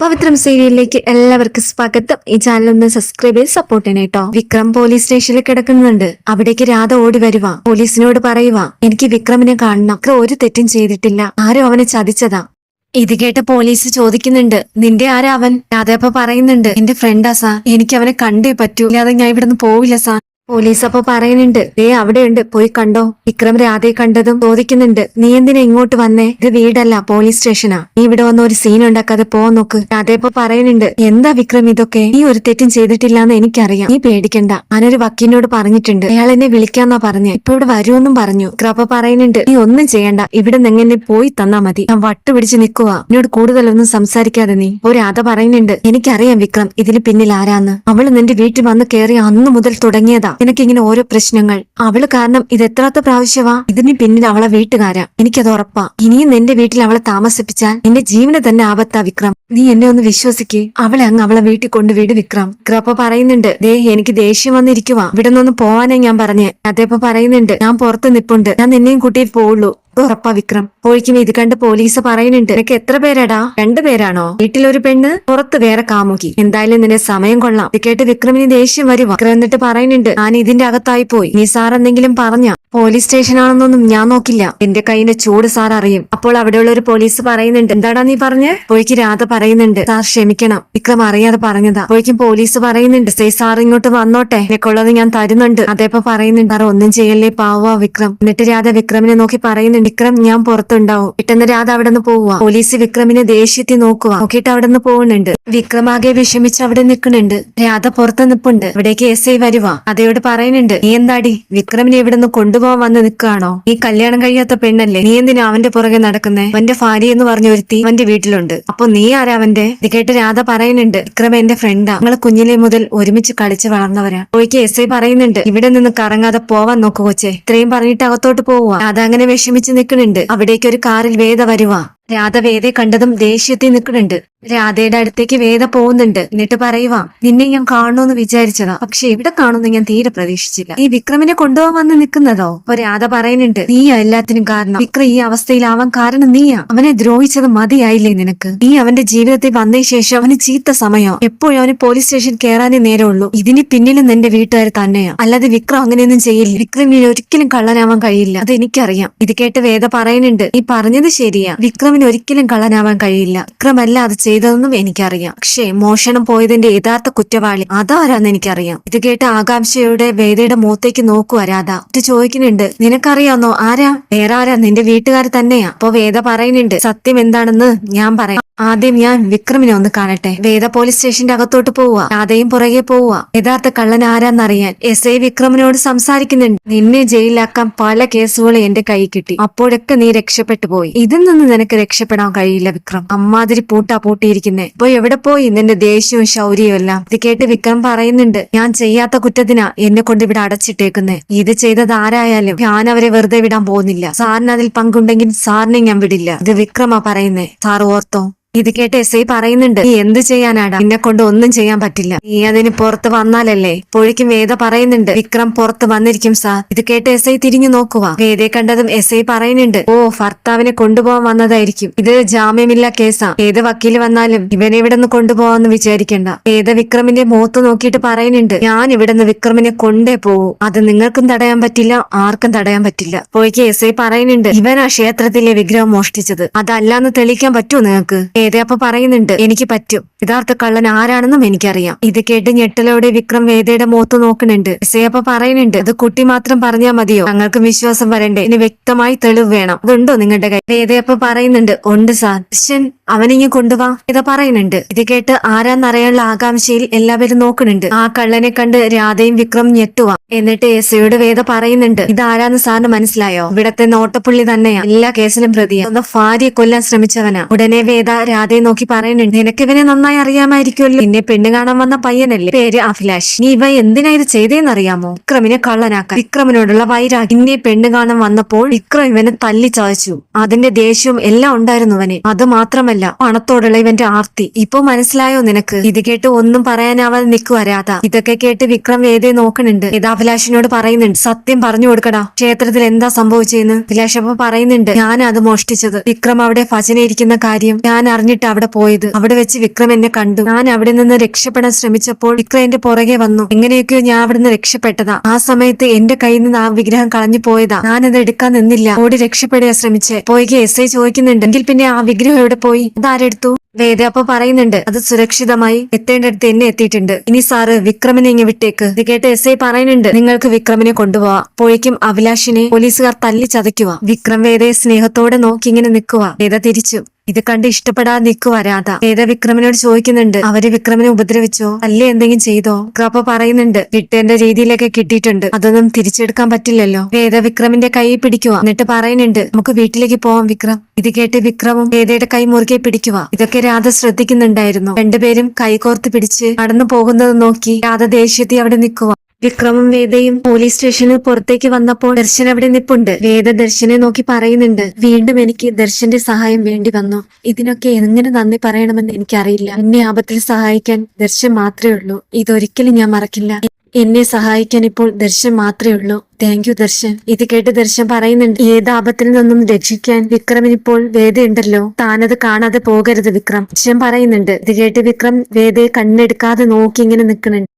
പവിത്രം സീരിയലിലേക്ക് എല്ലാവർക്കും സ്വാഗതം. ഈ ചാനൽ ഒന്ന് സബ്സ്ക്രൈബ് ചെയ്ത് സപ്പോർട്ട് ചെയ്യണം കേട്ടോ വിക്രം പോലീസ് സ്റ്റേഷനിൽ കിടക്കുന്നുണ്ട്. അവിടേക്ക് രാധ ഓടി വരുവ. പോലീസിനോട് പറയുക എനിക്ക് വിക്രമിനെ കാണണം. അത്ര ഒരു തെറ്റും ചെയ്തിട്ടില്ല. ആരും അവനെ ചതിച്ചതാ. ഇത് കേട്ട് പോലീസ് ചോദിക്കുന്നുണ്ട് നിന്റെ ആരാ അവൻ? രാധ പറയുന്നുണ്ട് എന്റെ ഫ്രണ്ടാ സാ. എനിക്ക് അവനെ കണ്ടേ പറ്റൂ. ഇല്ലാതെ ഞാൻ ഇവിടുന്ന് പോവില്ല സാ. പോലീസ് അപ്പൊ പറയുന്നുണ്ട് ദേ അവിടെയുണ്ട് പോയി കണ്ടോ? വിക്രം രാധയെ കണ്ടതും ചോദിക്കുന്നുണ്ട് നീ എന്തിനാ ഇങ്ങോട്ട് വന്നേ? ഇത് വീടല്ല പോലീസ് സ്റ്റേഷനാ. നീ ഇവിടെ വന്ന ഒരു സീൻ ഉണ്ടാക്കാതെ പോവാൻ നോക്ക്. രാധയപ്പോ പറയുന്നുണ്ട് എന്താ വിക്രം ഇതൊക്കെ? നീ ഒരു തെറ്റും ചെയ്തിട്ടില്ലാന്ന് എനിക്കറിയാം. നീ പേടിക്കണ്ട. ഞാനൊരു വക്കീലിനോട് പറഞ്ഞിട്ടുണ്ട്. അയാൾ എന്നെ വിളിക്കാന്നാ പറഞ്ഞു. ഇപ്പൊ ഇവിടെ വരുമെന്നും പറഞ്ഞു. വിക്രം അപ്പൊ പറയുന്നുണ്ട് നീ ഒന്നും ചെയ്യണ്ട. ഇവിടെ നിന്ന് എങ്ങനെ പോയി തന്നാ മതി. ഞാൻ വട്ടു പിടിച്ച് നിക്കുക എന്നോട് കൂടുതലൊന്നും സംസാരിക്കാതെ നീ. ഒരു രാധ പറയുന്നുണ്ട് എനിക്കറിയാം വിക്രം ഇതിന് പിന്നിൽ ആരാന്ന്. അവൾ നിന്റെ വീട്ടിൽ വന്ന് കയറി അന്നു മുതൽ തുടങ്ങിയതാ. നിനക്കിങ്ങനെ ഓരോ പ്രശ്നങ്ങൾ. അവൾ കാരണം ഇത് എത്രാത്ത പ്രാവശ്യവാ? ഇതിന് പിന്നിൽ അവളെ വീട്ടുകാരാ. എനിക്കത് ഉറപ്പാ. ഇനിയും നിന്റെ വീട്ടിൽ അവളെ താമസിപ്പിച്ചാൽ നിന്റെ ജീവന് തന്നെ ആപത്താ വിക്രം. നീ എന്നെ ഒന്ന് വിശ്വസിക്ക്. അവളെ അങ്ങ് അവളെ വീട്ടിൽ കൊണ്ടുവിട് വിക്രം. വിക്രം അപ്പൊ പറയുന്നുണ്ട് ദേ എനിക്ക് ദേഷ്യം വന്നിരിക്കുവാ. ഇവിടെ നിന്ന് പോവാനേ ഞാൻ പറഞ്ഞേ. അതേപ്പോ പറയുന്നുണ്ട് ഞാൻ പുറത്ത് നിപ്പുണ്ട്. ഞാൻ നിന്നെയും കൂട്ടി പോവുള്ളൂ. ഉറപ്പാ വിക്രം. പോയിക്കും ഇത് കണ്ട് പോലീസ് പറയുന്നുണ്ട് നിനക്ക് എത്ര പേരാടാ? രണ്ടു പേരാണോ? വീട്ടിലൊരു പെണ്ണ് പുറത്ത് വേറെ കാമുകി. എന്തായാലും നിന്റെ സമയം കൊള്ളാം. ഇത് കേട്ട് വിക്രമിന് ദേഷ്യം വരുവാ. വിക്രം എന്നിട്ട് പറയുന്നുണ്ട് ഞാൻ ഇതിന്റെ അകത്തായി പോയി. നീ സാർ എന്തെങ്കിലും പറഞ്ഞ പോലീസ് സ്റ്റേഷനാണെന്നൊന്നും ഞാൻ നോക്കില്ല. എന്റെ കൈയിന്റെ ചൂട് സാർ അറിയും. അപ്പോൾ അവിടെയുള്ള ഒരു പോലീസ് പറയുന്നുണ്ട്. എന്താടാ നീ പറഞ്ഞ്? പോയിക്ക് രാധ പറയുന്നുണ്ട്. സാർ ക്ഷമിക്കണം. വിക്രം അറിയാതെ പറഞ്ഞതാ. പോയിക്കും പോലീസ് പറയുന്നുണ്ട്. സേ സാർ ഇങ്ങോട്ട് വന്നോട്ടെ. എന്നെക്കുള്ളത് ഞാൻ തരുന്നുണ്ട്. അതേപ്പോ പറയുന്നുണ്ട്. സാർ ഒന്നും ചെയ്യല്ലേ പാവാ വിക്രം. എന്നിട്ട് രാധ വിക്രമിനെ നോക്കി പറയുന്നുണ്ട്. വിക്രം ഞാൻ പുറത്തുണ്ടാവും. പെട്ടെന്ന് രാധ അവിടെ നിന്ന് പോവുക പോലീസ് വിക്രമിനെ ദേഷ്യത്തി നോക്കുക നോക്കിയിട്ട് അവിടെ നിന്ന് പോകുന്നുണ്ട്. വിക്രം ആകെ വിഷമിച്ച് അവിടെ നിൽക്കുന്നുണ്ട്. രാധ പുറത്ത് നിൽപ്പുണ്ട് ഇവിടേക്ക് എസ് ഐ വരുവാ. അതയോട് പറയുന്നുണ്ട്. നീ എന്താടി? വിക്രമിനെ ഇവിടെ നിന്ന് കൊണ്ടുപോകാൻ വന്ന് നിൽക്കുകയാണോ? നീ കല്യാണം കഴിയാത്ത പെണ്ണല്ലേ? നീ എന്തിനാ അവന്റെ പുറകെ നടക്കുന്നേ? അവന്റെ ഭാര്യ എന്ന് പറഞ്ഞ ഒരുത്തി അവന്റെ വീട്ടിലുണ്ട്. അപ്പൊ നീ ആരാ അവന്റെ? ഇത് കേട്ട് രാധ പറയുന്നുണ്ട് വിക്രം എന്റെ ഫ്രണ്ടാ ഞങ്ങൾ കുഞ്ഞിലെ മുതൽ ഒരുമിച്ച് കളിച്ച് വളർന്നവരാ. പോയിക്ക് എസ് ഐ പറയുന്നുണ്ട് ഇവിടെ നിന്ന് കറങ്ങാതെ പോവാൻ നോക്കു കൊച്ചേ. ഇത്രയും പറഞ്ഞിട്ട് അകത്തോട്ട് പോവുക. രാധ അങ്ങനെ വിഷമിച്ച് നിൽക്കുന്നുണ്ട് അവിടേക്ക് ഒരു കാറിൽ വേദ വരുവാ. രാധ വേദയെ കണ്ടതും ദേഷ്യത്തിൽ നിൽക്കുന്നുണ്ട്. രാധയുടെ അടുത്തേക്ക് വേദ പോകുന്നുണ്ട്. എന്നിട്ട് പറയുവാ നിന്നെ ഞാൻ കാണുമെന്ന് വിചാരിച്ചതാ. പക്ഷെ ഇവിടെ കാണുമെന്ന് ഞാൻ തീരെ പ്രതീക്ഷിച്ചില്ല. ഈ വിക്രമിനെ കൊണ്ടുപോകാൻ വന്ന് നിൽക്കുന്നതോ? അപ്പൊ രാധ പറയുന്നുണ്ട് നീയാ എല്ലാത്തിനും കാരണം. വിക്രം ഈ അവസ്ഥയിലാവാൻ കാരണം നീയാ. അവനെ ദ്രോഹിച്ചത് മതിയായില്ലേ നിനക്ക്? നീ അവന്റെ ജീവിതത്തിൽ വന്നതിന് ശേഷം അവന് ചീത്ത സമയം എപ്പോഴും അവന് പോലീസ് സ്റ്റേഷൻ കയറാനേ നേരമുള്ളൂ. ഇതിന് പിന്നിലും നിന്റെ വീട്ടുകാർ തന്നെയാ. അല്ലാതെ വിക്രം അങ്ങനെയൊന്നും ചെയ്യില്ല. വിക്രമിന് ഒരിക്കലും കള്ളനാവാൻ കഴിയില്ല. അത് എനിക്കറിയാം ഇത് കേട്ട് വേദ പറയുന്നുണ്ട് നീ പറഞ്ഞത് ശരിയാ. വിക്രമിന് ഒരിക്കലും കള്ളനാവാൻ കഴിയില്ല. വിക്രമല്ല അത് ചെയ്തതെന്നും എനിക്കറിയാം. പക്ഷേ മോഷണം പോയതിന്റെ യഥാർത്ഥ കുറ്റവാളി അതാരാന്ന് എനിക്കറിയാം. ഇത് കേട്ട് ആകാംക്ഷയോടെ വേദയുടെ മുഖത്തേക്ക് നോക്കൂ രാധ ഇത് ചോദിക്കുന്നുണ്ട് നിനക്കറിയാന്നോ ആരാ? വേറെ ആരാ നിന്റെ വീട്ടുകാർ തന്നെയാ. അപ്പൊ വേദ പറയുന്നുണ്ട് സത്യം എന്താണെന്ന് ഞാൻ പറയാം. ആദ്യം ഞാൻ വിക്രമിനെ ഒന്ന് കാണട്ടെ. വേദ പോലീസ് സ്റ്റേഷന്റെ അകത്തോട്ട് പോവുക. രാധയും പുറകെ പോവുക. യഥാർത്ഥ കള്ളൻ ആരാന്നറിയാൻ എസ് ഐ വിക്രമിനോട് സംസാരിക്കുന്നുണ്ട്. നിന്നെ ജയിലിലാക്കാൻ പല കേസുകളും എന്റെ കൈ കിട്ടി. അപ്പോഴൊക്കെ നീ രക്ഷപ്പെട്ടു പോയി. ഇതിൽ നിന്ന് നിനക്ക് രക്ഷപ്പെടാൻ കഴിയില്ല വിക്രം. അമ്മാതിരി പൂട്ടാ പൂട്ടിയിരിക്കുന്നേ. ഇപ്പൊ എവിടെ പോയി? നിന്റെ ദേഷ്യവും ശൗര്യവും എല്ലാം. ഇത് കേട്ട് വിക്രം പറയുന്നുണ്ട് ഞാൻ ചെയ്യാത്ത കുറ്റത്തിനാ എന്നെ കൊണ്ട് ഇവിടെ അടച്ചിട്ടേക്കുന്നേ. ഇത് ചെയ്തത് ആരായാലും ഞാൻ അവരെ വെറുതെ വിടാൻ പോകുന്നില്ല. സാറിന് അതിൽ പങ്കുണ്ടെങ്കിൽ സാറിനെ ഞാൻ വിടില്ല. ഇത് വിക്രമാ പറയുന്നേ. സാർ ഓർത്തോ? ഇത് കേട്ട് എസ് ഐ പറയുന്നുണ്ട് നീ എന്ത് ചെയ്യാനാടാ? നിന്നെ കൊണ്ട് ഒന്നും ചെയ്യാൻ പറ്റില്ല. നീ അതിന് പുറത്ത് വന്നാലല്ലേ? പൊഴിക്കും വേദ പറയുന്നുണ്ട് വിക്രം പുറത്ത് വന്നിരിക്കും സാർ ഇത് കേട്ട് എസ് ഐ തിരിഞ്ഞു നോക്കുക വേദയെ കണ്ടതും എസ് ഐ പറയുന്നുണ്ട് ഓ ഭർത്താവിനെ കൊണ്ടുപോകാൻ വന്നതായിരിക്കും. ഇത് ജാമ്യമില്ല കേസാ. ഏത് വക്കീൽ വന്നാലും ഇവനെ ഇവിടെ നിന്ന് കൊണ്ടുപോകാന്ന് വിചാരിക്കണ്ട. വേദ വിക്രമിന്റെ മുഖത്ത് നോക്കിയിട്ട് പറയുന്നുണ്ട് ഞാൻ ഇവിടെ നിന്ന് വിക്രമിനെ കൊണ്ടേ പോകൂ. അത് നിങ്ങൾക്കും തടയാൻ പറ്റില്ല ആർക്കും തടയാൻ പറ്റില്ല. പോയിക്ക് എസ് ഐ പറയുന്നുണ്ട് ഇവനാ ക്ഷേത്രത്തിലെ വിഗ്രഹം മോഷ്ടിച്ചത്. അതല്ലാന്ന് തെളിയിക്കാൻ പറ്റുമോ നിങ്ങൾക്ക്? വേദ അപ്പൊ പറയുന്നുണ്ട് എനിക്ക് പറ്റും. യഥാർത്ഥ കള്ളൻ ആരാണെന്നും എനിക്കറിയാം. ഇത് കേട്ട് ഞെട്ടലോടെ വിക്രം വേദയുടെ മുഖത്ത് നോക്കുന്നുണ്ട്. ഐ പറയുന്നുണ്ട് അത് കുട്ടി മാത്രം പറഞ്ഞാൽ മതിയോ? ഞങ്ങൾക്ക് വിശ്വാസം വരണ്ടേ? ഇനി വ്യക്തമായി തെളിവ് വേണം. അതുണ്ടോ നിങ്ങളുടെ കൈ? വേദയപ്പ പറയുന്നുണ്ട് ഉണ്ട് സാർ. അച്ഛൻ അവനിങ്ങ് കൊണ്ടുവാ. ഇത് പറയുന്നുണ്ട്. ഇത് കേട്ട് ആരാന്നറിയാനുള്ള ആകാംക്ഷയിൽ എല്ലാവരും നോക്കുന്നുണ്ട്. ആ കള്ളനെ കണ്ട് രാധയും വിക്രം ഞെട്ടുവാ. എന്നിട്ട് എസ് ഐയോട് വേദ പറയുന്നുണ്ട് ഇത് ആരാന്ന് സാറിന് മനസ്സിലായോ? ഇവിടത്തെ നോട്ടപ്പുള്ളി തന്നെയാ. എല്ലാ കേസിലും പ്രതിയാ. സ്വന്തം ഭാര്യയെ കൊല്ലാൻ ശ്രമിച്ചവനാ. ഉടനെ വേദ രാധയെ നോക്കി പറയുന്നുണ്ട് നിനക്ക് ഇവനെ നന്നായി അറിയാമായിരിക്കുമല്ലോ. നിന്നെ പെണ്ണ് കാണാൻ വന്ന പയ്യനല്ലേ? പേര് അഭിലാഷ്. നീ ഇവ എന്തിനാ ഇത് ചെയ്തേന്നറിയാമോ? വിക്രമിനെ കള്ളനാക്കാൻ. വിക്രമിനോടുള്ള വൈരാഗ്യം. ഇന്നെ പെണ്ണ് കാണാൻ വന്നപ്പോൾ വിക്രം ഇവനെ തല്ലി ചതച്ചു. അതിന്റെ ദേഷ്യവും എല്ലാം ഉണ്ടായിരുന്നു അവന് അത് മാത്രമല്ല പണത്തോടുള്ള ഇവന്റെ ആർത്തി. ഇപ്പൊ മനസ്സിലായോ നിനക്ക്? ഇത് കേട്ട് ഒന്നും പറയാനാവാതെ നിൽക്കുക രാധ. ഇതൊക്കെ കേട്ട് വിക്രം വേദയെ നോക്കണുണ്ട് ഇത് അഭിലാഷിനോട് പറയുന്നുണ്ട്. സത്യം പറഞ്ഞു കൊടുക്കടാ. ക്ഷേത്രത്തിൽ എന്താ സംഭവിച്ചെന്ന്? അഭിലാഷ് അപ്പൊ പറയുന്നുണ്ട് ഞാൻ അത് മോഷ്ടിച്ചത്. വിക്രം അവിടെ ഭജന ഇരിക്കുന്ന കാര്യം. ഞാൻ പറഞ്ഞിട്ട് അവിടെ പോയത്. അവിടെ വെച്ച് വിക്രം എന്നെ കണ്ടു. ഞാൻ അവിടെ നിന്ന് രക്ഷപ്പെടാൻ ശ്രമിച്ചപ്പോൾ വിക്രം എന്റെ പുറകെ വന്നു. എങ്ങനെയൊക്കെയോ ഞാൻ അവിടെ നിന്ന് രക്ഷപ്പെട്ടതാ. ആ സമയത്ത് എന്റെ കയ്യിൽ നിന്ന് ആ വിഗ്രഹം കളഞ്ഞു പോയതാ. ഞാനത് എടുക്കാൻ നിന്നില്ല. ഓടി രക്ഷപ്പെടുക ശ്രമിച്ച്. പോയിക്ക് എസ് ഐ ചോദിക്കുന്നുണ്ട്. എങ്കിൽ പിന്നെ ആ വിഗ്രഹം എവിടെ പോയി? അതാരെടുത്തു വേദ അപ്പൊ പറയുന്നുണ്ട്. അത് സുരക്ഷിതമായി എത്തേണ്ടടുത്ത് എന്നെ എത്തിയിട്ടുണ്ട്. ഇനി സാറ് വിക്രമിനെ ഇങ്ങ് വിട്ടേക്ക്. ഇത് കേട്ട് എസ് ഐ പറയുന്നുണ്ട്. നിങ്ങൾക്ക് വിക്രമിനെ കൊണ്ടുപോവാ. പോയിക്കും അഭിലാഷിനെ പോലീസുകാർ തല്ലി ചതയ്ക്കുക വിക്രം വേദയെ സ്നേഹത്തോടെ നോക്കി ഇങ്ങനെ നിൽക്കുക വേദ തിരിച്ചു. ഇത് കണ്ട് ഇഷ്ടപ്പെടാതെ നിൽക്കുക രാധ. വേദ വിക്രമനോട് ചോദിക്കുന്നുണ്ട് അവർ വിക്രമനെ ഉപദ്രവിച്ചോ? അല്ലേ എന്തെങ്കിലും ചെയ്തോ? വിക്രപ്പ പറയുന്നുണ്ട് വിട്ടേന്റെ രീതിയിലൊക്കെ കിട്ടിയിട്ടുണ്ട്. അതൊന്നും തിരിച്ചെടുക്കാൻ പറ്റില്ലല്ലോ. വേദ വിക്രമിന്റെ കൈ പിടിക്കുക എന്നിട്ട് പറയുന്നുണ്ട് നമുക്ക് വീട്ടിലേക്ക് പോവാം വിക്രം. ഇത് കേട്ട് വിക്രമും വേദയുടെ കൈ മുറുകെ പിടിക്കുക ഇതൊക്കെ രാധ ശ്രദ്ധിക്കുന്നുണ്ടായിരുന്നു. രണ്ടുപേരും കൈ കൈകോർത്ത് പിടിച്ച് നടന്നു പോകുന്നത് നോക്കി രാധ ദേഷ്യത്തി അവിടെ നിൽക്കുക വിക്രമും വേദയും പോലീസ് സ്റ്റേഷനിൽ പുറത്തേക്ക് വന്നപ്പോൾ ദർശൻ അവിടെ നിപ്പുണ്ട്. വേദ ദർശനെ നോക്കി പറയുന്നുണ്ട് വീണ്ടും എനിക്ക് ദർശന്റെ സഹായം വേണ്ടി വന്നു. ഇതിനൊക്കെ എങ്ങനെ നന്ദി പറയണമെന്ന് എനിക്കറിയില്ല. എന്നെ ആപത്തിൽ സഹായിക്കാൻ ദർശൻ മാത്രമേ ഉള്ളൂ. ഇതൊരിക്കലും ഞാൻ മറക്കില്ല. എന്നെ സഹായിക്കാൻ ഇപ്പോൾ ദർശൻ മാത്രമേ ഉള്ളൂ. Thank you Darshan. ഇത് കേട്ട് ദർശൻ പറയുന്നുണ്ട് ഏത് ആപത്തിൽ നിന്നും രക്ഷിക്കാൻ വിക്രമിന് ഇപ്പോൾ വേദയുണ്ടല്ലോ. താനത് കാണാതെ പോകരുത് വിക്രം. ദർശൻ പറയുന്നുണ്ട് ഇത് കേട്ട് വിക്രം വേദയെ കണ്ണെടുക്കാതെ നോക്കി ഇങ്ങനെ നിൽക്കുന്നുണ്ട്.